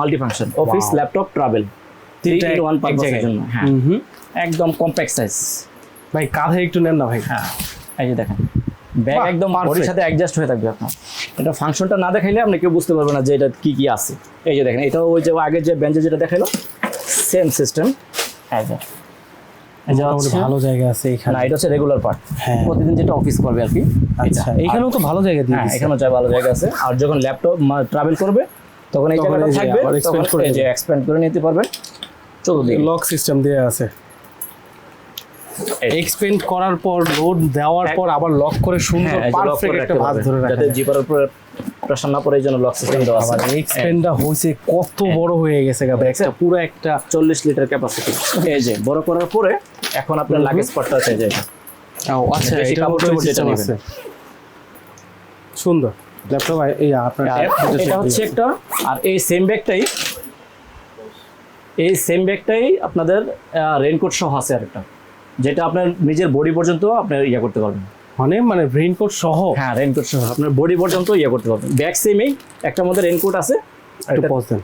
Multi function office laptop travel এক- one পারপাসের জন্য হ্যাঁ। হুম। একদম কম্প্যাক্ট সাইজ ভাই কাঁধে একটু নেন না ভাই। হ্যাঁ এই যে দেখেন। ব্যাগ একদম বডির. সাথে অ্যাডজাস্ট হয়ে থাকবে আপনার। এটা ফাংশনটা না দেখাইলে আপনি কেউ বুঝতে পারবেন না যে এটা কি কি আছে। এই যে দেখেন এটা ওই যে আগে যে বেঞ্চে যেটা দেখাইলো সেম সিস্টেম এই যে। এই যে মোটামুটি ভালো জায়গা আছে এখানে। এটা হচ্ছে রেগুলার পার্ট হ্যাঁ। প্রতিদিন যেটা অফিস করবে আর কি আচ্ছা এখানেও তো ভালো জায়গা দিয়ে হ্যাঁ এখানেও চাই ভালো জায়গা আছে। আর যখন ল্যাপটপ ট্রাভেল করবে তখন এই জায়গাটা থাকবে তখন এই যে এক্সপ্যান্ড করে নিতে পারবেন চতুর্দিকে লক সিস্টেম দেওয়া আছে। এক্সপেন্ড করার পর লোড দেওয়ার পর আবার লক করে সুন্দর হ্যাঁ, পারফেক্ট একটা ভাঁজ ধরে রাখা যাতে জিপার উপরে প্রেশার না পড়ে এই জন্য লক সিস্টেম দেওয়া আছে। আবার এক্সপেন্ডটা হয়েছে কত বড় হয়ে গেছে গা ব্যাগটা পুরো একটা চল্লিশ লিটার ক্যাপাসিটি এই যে বড় করার পরে এখন আপনার লাগেজ স্পটটা আছে এই যে ও, আচ্ছা এটা কাপড় যেটা নেবেন। আছে। সুন্দর। ল্যাপটপ এই আপনার এটা হচ্ছে একটা আর এই সেম ব্যাগটাই এই সেম ব্যাগটাই আপনাদের রেনকোট সহ আছে আরেকটা যেটা আপনার নিজের বডি পর্যন্ত আপনার ইয়ে করতে পারবেন। মানে মানে রেইনকোট সহ? হ্যাঁ রেনকোট সহ আপনার বডি পর্যন্ত ইয়ে করতে পারবেন। ব্যাগ সেমই একটা মধ্যে রেনকোট আছে একটু পজ দেন।